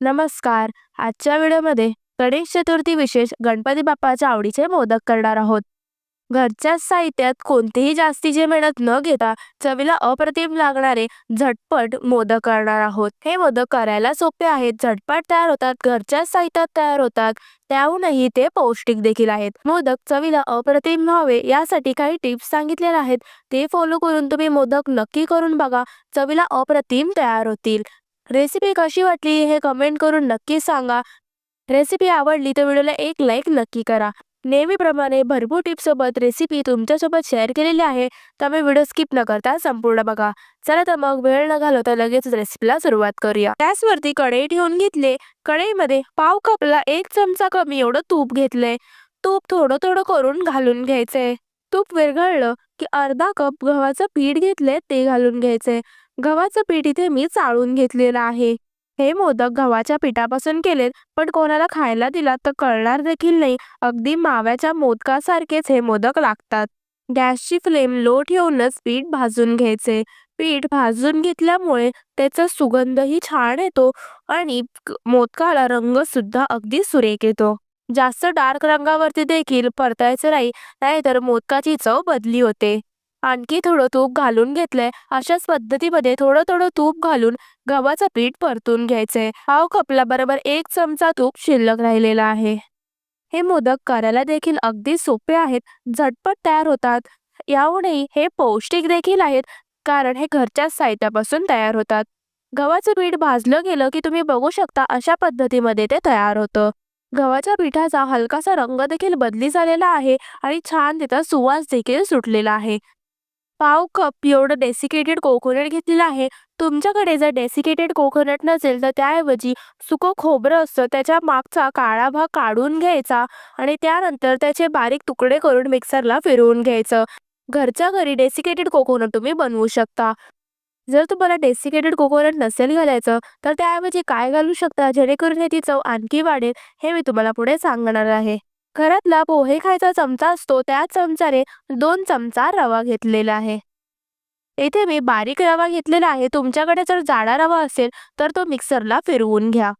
नमस्कार. आजच्या व्हिडिओमध्ये गणेश चतुर्थी विशेष गणपती बाप्पाच्या आवडीचे मोदक करणार आहोत. घरच्याच साहित्यात कोणतीही जास्तीची मेहनत न घेता चवीला अप्रतिम लागणारे झटपट मोदक करणार आहोत. हे मोदक करायला सोपे आहेत झटपट तयार होतात घरच्याच साहित्यात तयार होतात त्याहूनही ते पौष्टिक देखील आहेत. मोदक चवीला अप्रतिम व्हावे यासाठी काही टिप्स सांगितलेल्या आहेत. ते फॉलो करून तुम्ही मोदक नक्की करून बघा. चवीला अप्रतिम तयार होतील. रेसिपी कशी वाटली हे कमेंट करून नक्की सांगा. रेसिपी आवडली तर व्हिडिओला एक लाईक नक्की करा. नेहमीप्रमाणे भरपूर टिप्ससोबत रेसिपी तुमच्यासोबत शेअर केलेली आहे. त्यामुळे व्हिडिओ स्किप न करता संपूर्ण बघा. चला तर मग वेळ न घालवता लगेच रेसिपीला सुरुवात करूया. गॅसवरती कढई ठेवून घेतले. कढईमध्ये पाव कपला एक चमचा कमी एवढं तूप घेतलंय. तूप थोडं थोडं करून घालून घ्यायचंय. तूप विरघळलं की अर्धा कप गव्हाचं पीठ घेतलंय ते घालून घ्यायचंय. गव्हाचं पीठ इथे मी चाळून घेतलेलं आहे. हे मोदक गव्हाच्या पिठापासून केलेत पण कोणाला खायला दिला तर कळणार देखील नाही. अगदी माव्याच्या मोदकासारखेच हे मोदक लागतात. गॅसची फ्लेम लो ठेवूनच पीठ भाजून घ्यायचे. पीठ भाजून घेतल्यामुळे त्याचा सुगंधही छान येतो आणि मोदकाला रंग सुद्धा अगदी सुरेख येतो. जास्त डार्क रंगावरती देखील परतायचं नाही नाहीतर मोदकाची चव बदली होते. आणखी थोडं तूप घालून घेतलंय. अशाच पद्धतीमध्ये थोडं थोडं तूप घालून गव्हाचं पीठ परतून घ्यायचंय. पाव कपला बरोबर एक चमचा तूप शिल्लक राहिलेला आहे. हे मोदक करायला देखील अगदी सोपे आहेत. झटपट तयार होतात. याहूनही हे पौष्टिक देखील आहेत कारण हे घरच्याच साहित्यापासून तयार होतात. गव्हाचं पीठ भाजलं गेलं की तुम्ही बघू शकता अशा पद्धतीमध्ये ते तयार होतं. गव्हाच्या पिठाचा हलकासा रंग देखील बदली झालेला आहे आणि छान तिथं सुवास देखील सुटलेला आहे. पाव कप एवढं डेसिकेटेड कोकोनट घेतलेलं आहे. तुमच्याकडे जर डेसिकेटेड कोकोनट नसेल तर त्याऐवजी सुकं खोबरं असतं त्याच्या मागचा काळा भाग काढून घ्यायचा आणि त्यानंतर त्याचे बारीक तुकडे करून मिक्सरला फिरवून घ्यायचं. घरच्या घरी डेसिकेटेड कोकोनट तुम्ही बनवू शकता. जर तुम्हाला डेसिकेटेड कोकोनट नसेल घालायचं तर त्याऐवजी काय घालू शकता? जेणेकरून ती चव आणखी वाढेल हे मी तुम्हाला पुढे सांगणार आहे. घरातला पोहे खायचा चमचा असतो त्या चमचाने दोन चमचा रवा घेतलेला आहे. येथे मी बारीक रवा घेतलेला आहे. तुमच्याकडे जर जाडा रवा असेल तर तो मिक्सरला फिरवून घ्या.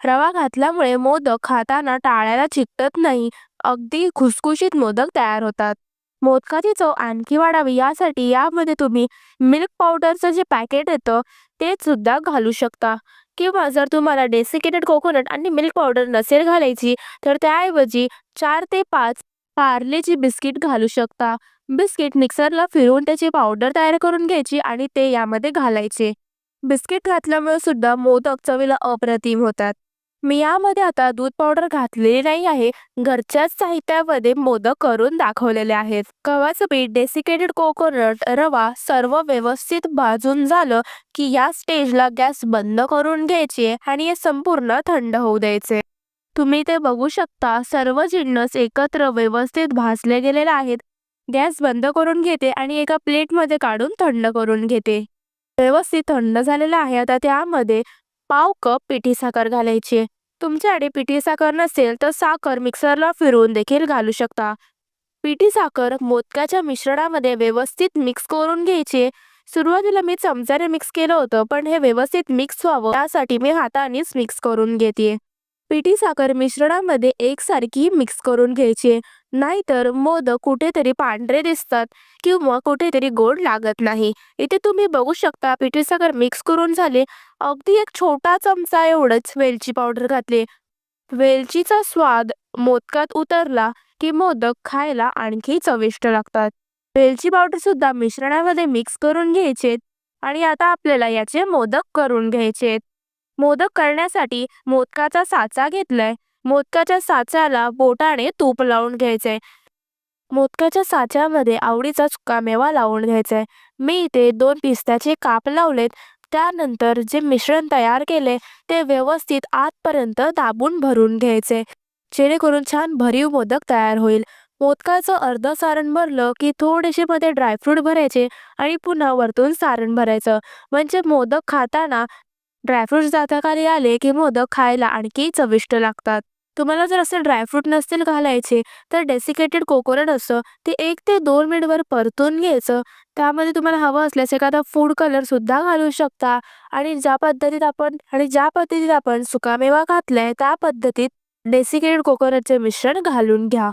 रवा घातल्यामुळे मोदक खाताना टाळ्याला चिकटत नाही. अगदी खुसखुशीत मोदक तयार होतात. मोदकाची चव आणखी वाढावी यासाठी यामध्ये तुम्ही मिल्क पावडरचं जे पॅकेट येतं ते सुद्धा घालू शकता. किंवा जर तुम्हाला डेसिकेटेड कोकोनट आणि मिल्क पावडर नसेल घालायची तर त्याऐवजी चार ते पाच पार्लेची बिस्किट घालू शकता. बिस्किट मिक्सरला फिरवून त्याची पावडर तयार करून घ्यायची आणि ते यामध्ये घालायचे. बिस्किट घातल्यामुळे सुद्धा मोदक चवीला अप्रतिम होतात. मी यामध्ये आता दूध पावडर घातलेली नाही आहे. घरच्याच साहित्यामध्ये मोदक करून दाखवलेले आहेत. गव्हाचं पीठ डेसिकेटेड कोकोनट रवा सर्व व्यवस्थित भाजून झालं की या स्टेजला गॅस बंद करून घ्यायचे आणि हे संपूर्ण थंड होऊ द्यायचे. तुम्ही ते बघू शकता. सर्व जिन्नस एकत्र व्यवस्थित भाजले गेलेले आहेत. गॅस बंद करून घेते आणि एका प्लेटमध्ये काढून थंड करून घेते. व्यवस्थित थंड झालेलं आहे. आता त्यामध्ये पाव कप पिठी साखर घालायची तुमच्याकडे पिठी साखर नसेल तर साखर मिक्सरला फिरवून देखील घालू शकता. पिठी साखर मोदकाच्या मिश्रणामध्ये व्यवस्थित मिक्स करून घ्यायची. सुरुवातीला मी चमच्याने मिक्स केलं होतं पण हे व्यवस्थित मिक्स व्हावं त्यासाठी मी हातानेच मिक्स करून घेते. पिठी साखर मिश्रणामध्ये एकसारखी मिक्स करून घ्यायची. नाहीतर मोदक कुठेतरी पांढरे दिसतात किंवा कुठेतरी गोड लागत नाही. इथे तुम्ही बघू शकता पिठी साखर मिक्स करून झाले. अगदी एक छोटा चमचा एवढंच वेलची पावडर घातली. वेलचीचा स्वाद मोदकात उतरला की मोदक खायला आणखी चविष्ट लागतात. वेलची पावडर सुद्धा मिश्रणामध्ये मिक्स करून घ्यायचे आणि आता आपल्याला याचे मोदक करून घ्यायचे मोदक करण्यासाठी मोदकाचा साचा घेतलाय. मोदकाच्या साच्याला बोटाने तूप लावून घ्यायचे मोदकाच्या साच्यामध्ये आवडीचा चुका मेवा लावून आहे मी इथे दोन पिस्त्याचे काप लावलेत. त्यानंतर जे मिश्रण तयार केले ते व्यवस्थित आतपर्यंत दाबून भरून घ्यायचे. जेणेकरून छान भरीव मोदक तयार होईल. मोदकाचं अर्ध सारण भरलं की थोडेसे मध्ये ड्रायफ्रूट भरायचे आणि पुन्हा वरतून सारण भरायचं. म्हणजे मोदक खाताना ड्रायफ्रुट्स जाताखाली आले की मोदक खायला आणखी चविष्ट लागतात. तुम्हाला जर असे ड्रायफ्रूट नसतील घालायचे तर डेसिकेटेड कोकोनट असतं ते एक ते दोन मिनिटवर परतून घ्यायचं. त्यामध्ये तुम्हाला हवं असल्यास एखादा फूड कलरसुद्धा घालू शकता. आणि ज्या पद्धतीत आपण आणि ज्या पद्धतीत आपण सुकामेवा घातलाय त्या पद्धतीत डेसिकेटेड कोकोनटचे मिश्रण घालून घ्या.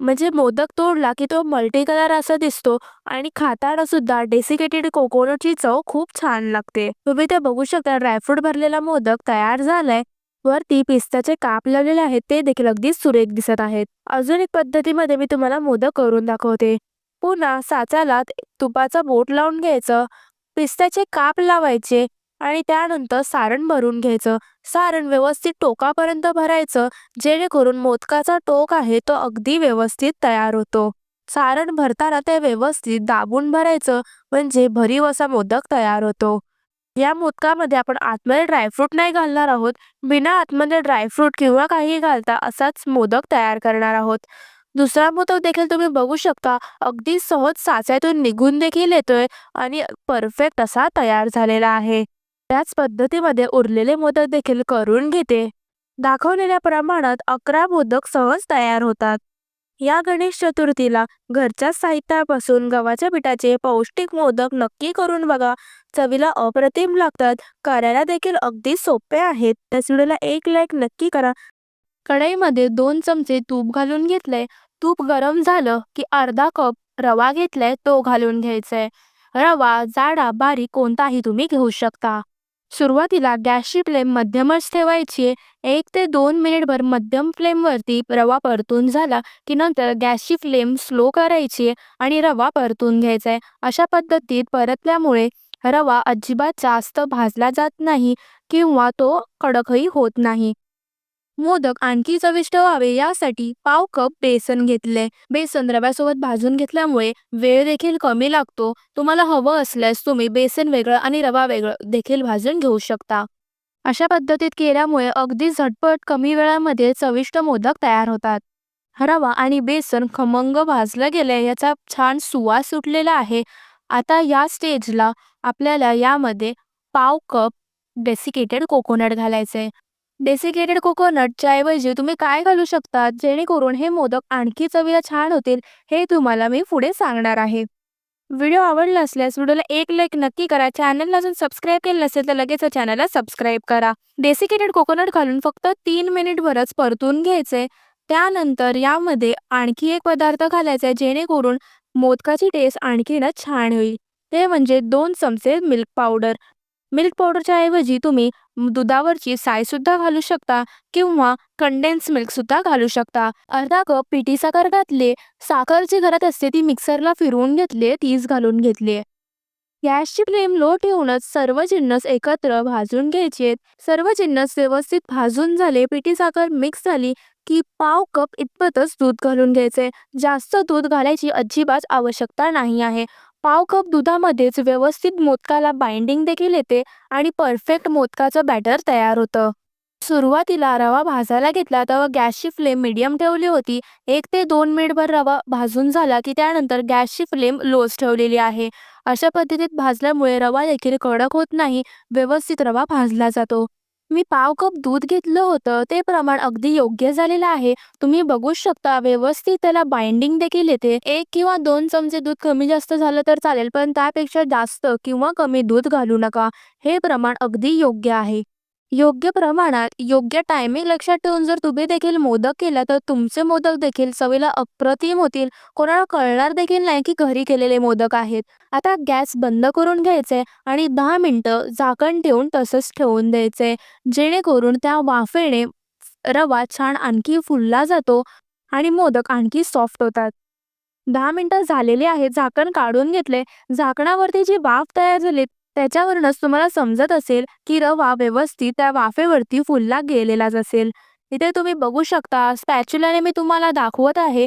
म्हणजे मोदक तोडला की तो मल्टी कलर असा दिसतो आणि खाताना सुद्धा डेसिकेटेड कोकोनटची चव खूप छान लागते. तुम्ही ते बघू शकता ड्रायफ्रूट भरलेला मोदक तयार झालाय. वरती पिस्ताचे काप लावलेले आहेत ते देखील अगदी सुरेख दिसत आहेत. अजून एक पद्धतीमध्ये मी तुम्हाला मोदक करून दाखवते. पुन्हा साचाला तुपाचा बोट लावून घ्यायचं पिस्त्याचे काप लावायचे आणि त्यानंतर सारण भरून घ्यायचं. सारण व्यवस्थित टोकापर्यंत भरायचं जेणेकरून मोदकाचा टोक आहे तो अगदी व्यवस्थित तयार होतो. सारण भरताना ते व्यवस्थित दाबून भरायचं म्हणजे भरीव असा मोदक तयार होतो. या मोदकामध्ये आपण आतमध्ये ड्रायफ्रूट नाही घालणार आहोत. बिना आतमध्ये ड्रायफ्रूट किंवा काही घालता असाच मोदक तयार करणार आहोत. दुसरा मोदक देखील तुम्ही बघू शकता. अगदी सहज साच्यातून निघून देखील येतोय आणि परफेक्ट असा तयार झालेला आहे. त्याच पद्धतीमध्ये उरलेले मोदक देखील करून घेते. दाखवलेल्या प्रमाणात अकरा मोदक सहज तयार होतात. या गणेश चतुर्थीला घरच्या साहित्यापासून गव्हाच्या पिठाचे पौष्टिक मोदक नक्की करून बघा. चवीला अप्रतिम लागतात. करायला देखील अगदी सोपे आहेत. त्या व्हिडिओला एक लाईक नक्की करा. कढईमध्ये दोन चमचे तूप घालून घेतलंय. तूप गरम झालं की अर्धा कप रवा घेतलाय तो घालून घ्यायचाय. रवा जाडा बारीक कोणताही तुम्ही घेऊ शकता. सुरुवातीला गॅसची फ्लेम मध्यमच ठेवायची. एक ते दोन मिनिटभर मध्यम फ्लेमवरती रवा परतून झाला की नंतर गॅसची फ्लेम स्लो करायची आणि रवा परतून घ्यायचा आहे. अशा पद्धतीत परतल्यामुळे रवा अजिबात जास्त भाजला जात नाही किंवा तो कडकही होत नाही. मोदक आणखी चविष्ट व्हावे यासाठी पाव कप बेसन घेतले. बेसन रव्यासोबत भाजून घेतल्यामुळे वेळ देखील कमी लागतो. तुम्हाला हवं असल्यास तुम्ही बेसन वेगळं आणि रवा वेगळं देखील भाजून घेऊ शकता. अशा पद्धतीत केल्यामुळे अगदी झटपट कमी वेळामध्ये चविष्ट मोदक तयार होतात. रवा आणि बेसन खमंग भाजलं गेले याचा छान सुवास सुटलेला आहे. आता या स्टेजला आपल्याला यामध्ये पाव कप डेसिकेटेड कोकोनट घालायचे डेसिकेटेड कोकोनटच्या ऐवजी तुम्ही काय घालू शकता जेणेकरून हे मोदक आणखी चवीला छान होतील हे तुम्हाला मी पुढे सांगणार आहे. व्हिडिओ आवडला असल्यास व्हिडिओला एक लाईक नक्की करा. चॅनलला अजून सबस्क्राईब केलं नसेल तर लगेच चॅनलला सबस्क्राईब करा. डेसिकेटेड कोकोनट घालून फक्त तीन मिनिटभरच परतून घ्यायचे. त्यानंतर यामध्ये आणखी एक पदार्थ घालायचा आहे जेणेकरून मोदकाची टेस्ट आणखीनच छान होईल. ते म्हणजे दोन चमचे मिल्क पावडर मिल्क पावडरच्या ऐवजी तुम्ही दुधावरची सायसुद्धा घालू शकता किंवा कंडेन्स मिल्कसुद्धा घालू शकता. अर्धा कप पिठी साखर घातले साखर जी घरात असते ती मिक्सरला फिरवून घेतली तीच घालून घेतली. गॅसची फ्लेम लो ठेवूनच सर्व जिन्नस एकत्र भाजून घ्यायचे. सर्व जिन्नस व्यवस्थित भाजून झाले पिठी साखर मिक्स झाली की पाव कप इतपतच दूध घालून घ्यायचे. जास्त दूध घालायची अजिबात आवश्यकता नाही आहे. पाव कप दुधामध्येच व्यवस्थित मोदकाला बाइंडिंग देखील येते आणि परफेक्ट मोदकाचं बॅटर तयार होतं. सुरुवातीला रवा भाजायला घेतला तेव्हा गॅसची फ्लेम मिडियम ठेवली होती. एक ते दोन मिनिटभर रवा भाजून झाला की त्यानंतर गॅसची फ्लेम लोज ठेवलेली आहे. अशा पद्धतीत भाजल्यामुळे रवा देखील कडक होत नाही व्यवस्थित रवा भाजला जातो. मी पाव कप दूध घेतलं होतं. ते प्रमाण अगदी योग्य झालेलं आहे. तुम्ही बघू शकता व्यवस्थित त्याला बाइंडिंग देखील येते. एक किंवा दोन चमचे दूध कमी जास्त झालं तर चालेल पण त्यापेक्षा जास्त किंवा कमी दूध घालू नका. हे प्रमाण अगदी योग्य आहे. योग्य प्रमाणात योग्य टायमिंग लक्षात ठेवून जर तुम्ही देखील मोदक केला तर तुमचे मोदक देखील चवीला अप्रतिम होतील. कोणाला कळणार देखील नाही की घरी केलेले मोदक आहेत. आता गॅस बंद करून घ्यायचे आणि दहा मिनटं झाकण ठेवून तसंच ठेवून द्यायचे. जेणेकरून त्या वाफेने रवा छान आणखी फुलला जातो आणि मोदक आणखी सॉफ्ट होतात. दहा मिनटं झालेली आहेत झाकण काढून घेतले. झाकणावरती जी वाफ तयार झाली त्याच्यावरूनच तुम्हाला समजत असेल की रवा व्यवस्थित त्या वाफेवरती फुलला गेलेलाच असेल. इथे तुम्ही बघू शकता स्पॅच्युलाने मी तुम्हाला दाखवत आहे.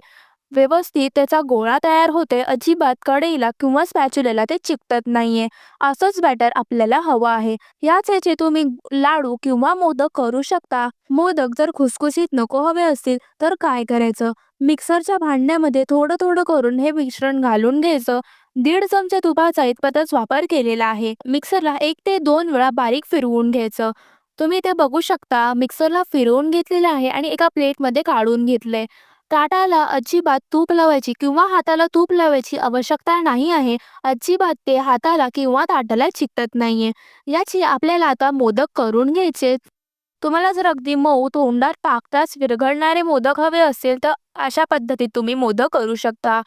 व्यवस्थित त्याचा गोळा तयार होते अजिबात कढईला किंवा स्पॅच्युलेला ते चिकटत नाहीये. असंच बॅटर आपल्याला हवं आहे. याच याचे तुम्ही लाडू किंवा मोदक करू शकता. मोदक जर खुसखुशीत नको हवे असतील तर काय करायचं? मिक्सरच्या भांड्यामध्ये थोडं थोडं करून हे मिश्रण घालून घ्यायचं. दीड चमचे तुपाचा इतपतच वापर केलेला आहे. मिक्सरला एक ते दोन वेळा बारीक फिरवून घ्यायचं. तुम्ही ते बघू शकता मिक्सरला फिरवून घेतलेलं आहे आणि एका प्लेटमध्ये काढून घेतलंय. ताटाला अजिबात तूप लावायची किंवा हाताला तूप लावायची आवश्यकता नाही आहे. अजिबात ते हाताला किंवा ताटाला चिकटत नाहीये. याची आपल्याला आता मोदक करून घ्यायचे तुम्हाला जर अगदी मऊ तोंडात टाकताच विरघळणारे मोदक हवे असेल तर अशा पद्धतीत तुम्ही मोदक करू शकता.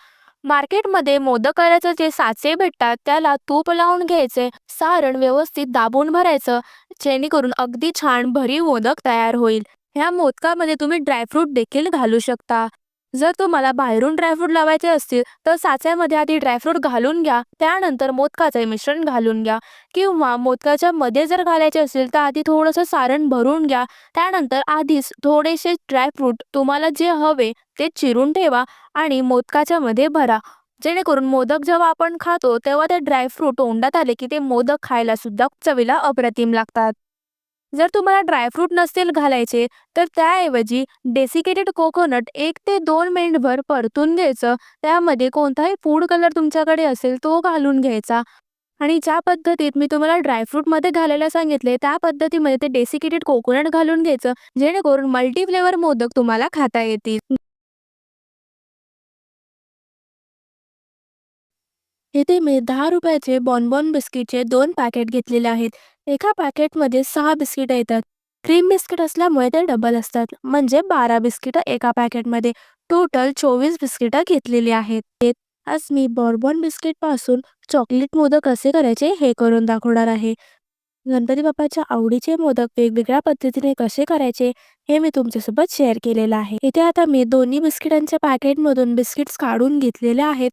मार्केटमध्ये मोदक करायचं जे साचे भेटतात त्याला तूप लावून घ्यायचे. सारण व्यवस्थित दाबून भरायचं जेणेकरून अगदी छान भरीव मोदक तयार होईल. ह्या मोदकामध्ये तुम्ही ड्रायफ्रूट देखील घालू शकता. जर तुम्हाला बाहेरून ड्रायफ्रूट लावायचे असतील तर साच्यामध्ये आधी ड्रायफ्रूट घालून घ्या. त्यानंतर मोदकाचे मिश्रण घालून घ्या किंवा मोदकाच्या मध्ये जर घालायचे असेल तर आधी थोडंसं सारण भरून घ्या. त्यानंतर आधीच थोडेसे ड्रायफ्रूट तुम्हाला जे हवे ते चिरून ठेवा आणि मोदकाच्या मध्ये भरा. जेणेकरून मोदक जेव्हा आपण खातो तेव्हा ते ड्रायफ्रूट तोंडात आले की ते मोदक खायला सुद्धा चवीला अप्रतिम लागतात. जर तुम्हाला ड्रायफ्रूट नसतील घालायचे तर त्याऐवजी डेसिकेटेड कोकोनट एक ते दोन मिनिटभर परतून घ्यायचं. त्यामध्ये कोणताही फूड कलर तुमच्याकडे असेल तो घालून घ्यायचा आणि ज्या पद्धतीत मी तुम्हाला ड्रायफ्रूटमध्ये घालायला सांगितले त्या पद्धतीमध्ये ते डेसिकेटेड कोकोनट घालून घ्यायचं जेणेकरून मल्टीफ्लेवर मोदक तुम्हाला खाता येतील. इथे मी दहा रुपयाचे बॉनबॉन बिस्किटचे दोन पॅकेट घेतलेले आहेत. एका पॅकेटमध्ये सहा बिस्किट येतात. क्रीम बिस्किट असल्यामुळे ते डबल असतात म्हणजे बारा बिस्किटं एका पॅकेटमध्ये. टोटल चोवीस बिस्किटं घेतलेली आहेत. आज मी बॉर्बॉन बिस्किटपासून चॉकलेट मोदक कसे करायचे हे करून दाखवणार आहे. गणपती बाप्पाच्या आवडीचे मोदक वेगवेगळ्या पद्धतीने कसे करायचे हे मी तुमच्यासोबत शेअर केलेलं आहे. इथे आता मी दोन्ही बिस्किटांच्या पॅकेटमधून बिस्किट्स काढून घेतलेले आहेत.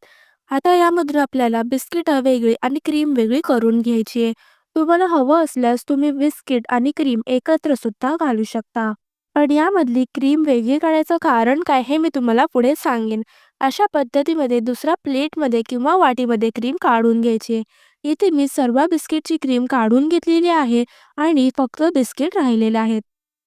आता यामधून आपल्याला बिस्किट वेगळी आणि क्रीम वेगळी करून घ्यायची आहे. तुम्हाला हवं असल्यास तुम्ही बिस्किट आणि क्रीम एकत्र सुद्धा घालू शकता. पण यामधली क्रीम वेगळी काढायचं कारण काय हे मी तुम्हाला पुढे सांगेन. अशा पद्धतीमध्ये दुसऱ्या प्लेटमध्ये किंवा वाटीमध्ये क्रीम काढून घ्यायची. इथे मी सर्व बिस्किटची क्रीम काढून घेतलेली आहे आणि फक्त बिस्किट राहिलेले आहेत.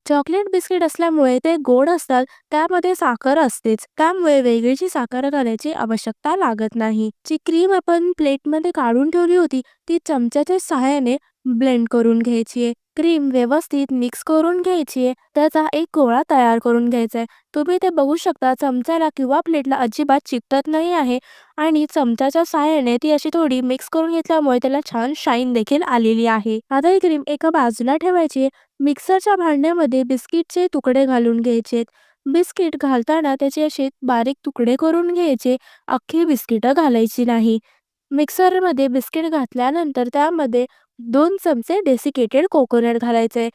चॉकलेट बिस्किट असल्यामुळे ते गोड असतात त्यामध्ये साखर असतेच त्यामुळे वेगळीची साखर घालायची आवश्यकता लागत नाही. जी क्रीम आपण प्लेटमध्ये काढून ठेवली होती ती चमच्याच्या सहाय्याने ब्लेंड करून घ्यायची आहे. क्रीम व्यवस्थित मिक्स करून घ्यायची आहे. त्याचा एक गोळा तयार करून घ्यायचा आहे. तुम्ही ते बघू शकता चमच्याला किंवा प्लेटला अजिबात चिकटत नाही आहे आणि चमच्याच्या सहाय्याने ती अशी थोडी मिक्स करून घेतल्यामुळे त्याला छान शाईन देखील आलेली आहे. आता ही क्रीम एका बाजूला ठेवायची. मिक्सरच्या भांड्यामध्ये बिस्किटचे तुकडे घालून घ्यायचे. बिस्किट घालताना त्याचे असे बारीक तुकडे करून घ्यायचे. अख्खी बिस्किटं घालायची नाही. मिक्सरमध्ये बिस्किट घातल्यानंतर त्यामध्ये दोन चमचे डेसिकेटेड कोकोनट घालायचे.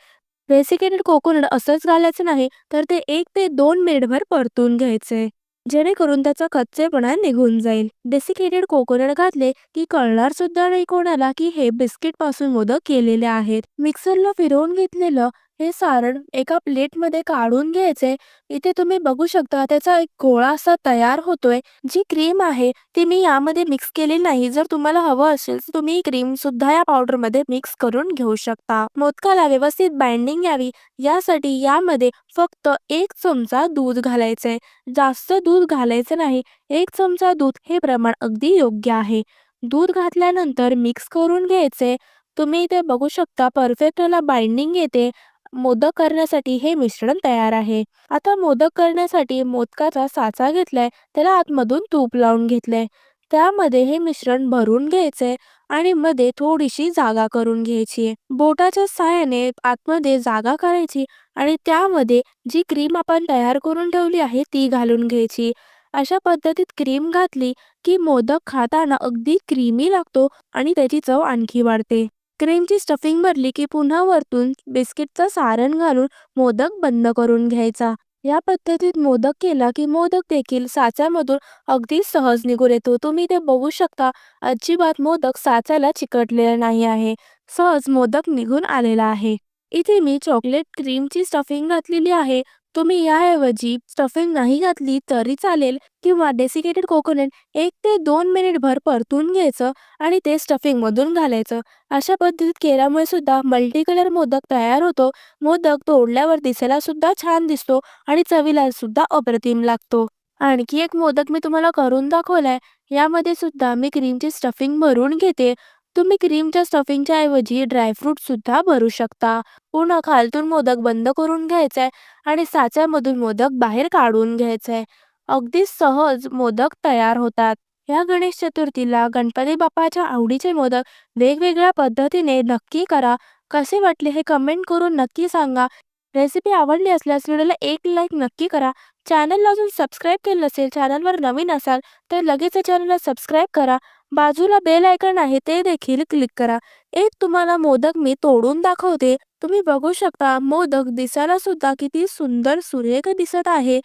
डेसिकेटेड कोकोनट असंच घालायचं नाही तर ते एक ते दोन मिनिटभर परतून घ्यायचे. जेणेकरून त्याचा कच्चेपणा निघून जाईल. डेसिकेटेड कोकोनट घातले की कळणार सुद्धा नाही कोणाला की हे बिस्किटपासून मोदक केलेले आहेत. मिक्सरला फिरवून घेतलेलं हे सारण एका प्लेटमध्ये काढून घ्यायचे. इथे तुम्ही बघू शकता त्याचा एक गोळा असा तयार होतोय. जी क्रीम आहे ती मी यामध्ये मिक्स केली नाही. जर तुम्हाला हवं असेल तर तुम्ही क्रीम सुद्धा या पावडरमध्ये मिक्स करून घेऊ शकता. मोदकाला व्यवस्थित बाइंडिंग यावी यासाठी यामध्ये फक्त एक चमचा दूध घालायचंय. जास्त दूध घालायचं नाही. एक चमचा दूध हे प्रमाण अगदी योग्य आहे. दूध घातल्यानंतर मिक्स करून घ्यायचे. तुम्ही इथे बघू शकता परफेक्ट बाइंडिंग येते. मोदक करण्यासाठी हे मिश्रण तयार आहे. आता मोदक करण्यासाठी मोदकाचा साचा घेतलाय त्याला आतमधून तूप लावून घेतलंय. त्यामध्ये हे मिश्रण भरून घ्यायचंय आणि मध्ये थोडीशी जागा करून घ्यायची. बोटाच्या सहाय्याने आतमध्ये जागा करायची आणि त्यामध्ये जी क्रीम आपण तयार करून ठेवली आहे ती घालून घ्यायची. अशा पद्धतीत क्रीम घातली की मोदक खाताना अगदी क्रीमी लागतो आणि त्याची चव आणखी वाढते. क्रीमची स्टफिंग भरली की पुन्हा वरतून बिस्किटचं सारण घालून मोदक बंद करून घ्यायचा. या पद्धतीत मोदक केला की मोदक देखील साच्यामधून अगदी सहज निघून येतो. तुम्ही ते बघू शकता अजिबात मोदक साच्याला चिकटलेला नाही आहे. सहज मोदक निघून आलेला आहे. इथे मी चॉकलेट क्रीमची स्टफिंग घातलेली आहे. तुम्ही याऐवजी स्टफिंग नाही घातली तरी चालेल किंवा डेसिकेटेड कोकोनट एक ते दोन मिनिटभर परतून घ्यायचं आणि ते स्टफिंग मधून घालायचं. अशा पद्धतीत केल्यामुळे सुद्धा मल्टी कलर मोदक तयार होतो. मोदक तोडल्यावर दिसायला सुद्धा छान दिसतो आणि चवीला सुद्धा अप्रतिम लागतो. आणखी एक मोदक मी तुम्हाला करून दाखवलाय. यामध्ये सुद्धा मी क्रीमची स्टफिंग भरून घेते. तुम्ही क्रीमच्या स्टफिंगच्या ऐवजी ड्रायफ्रूट सुद्धा भरू शकता. पूर्ण खालतून मोदक बंद करून घ्यायचाय आणि साच्यामधून मोदक बाहेर काढून घ्यायचाय अगदी सहज मोदक तयार होतात. या गणेश चतुर्थीला गणपती बाप्पाच्या आवडीचे मोदक वेगवेगळ्या पद्धतीने नक्की करा. कसे वाटले हे कमेंट करून नक्की सांगा. रेसिपी आवडली असल्यास व्हिडिओला एक लाईक नक्की करा. चॅनलला अजून सबस्क्राईब केलं नसेल चॅनलवर नवीन असाल तर लगेच चॅनलला सबस्क्राईब करा. बाजूला बेल आयकन आहे ते देखील क्लिक करा. एक तुम्हाला मोदक मी तोडून दाखवते. तुम्ही बघू शकता मोदक दिसायला सुद्धा किती सुंदर सुरेख दिसत आहे.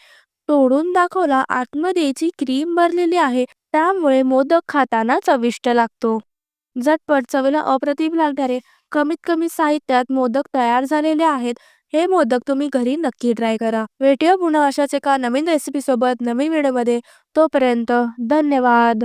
तोडून दाखवला आतमध्ये जी क्रीम भरलेली आहे. त्यामुळे मोदक खाताना चविष्ट लागतो. झटपट चवीला अप्रतिम लागणारे कमीत कमी साहित्यात मोदक तयार झालेले आहेत. हे मोदक तुम्ही घरी नक्की ट्राय करा. भेटूया पुन्हा अशाच एका नवीन रेसिपी सोबत नवीन व्हिडिओमध्ये तोपर्यंत धन्यवाद.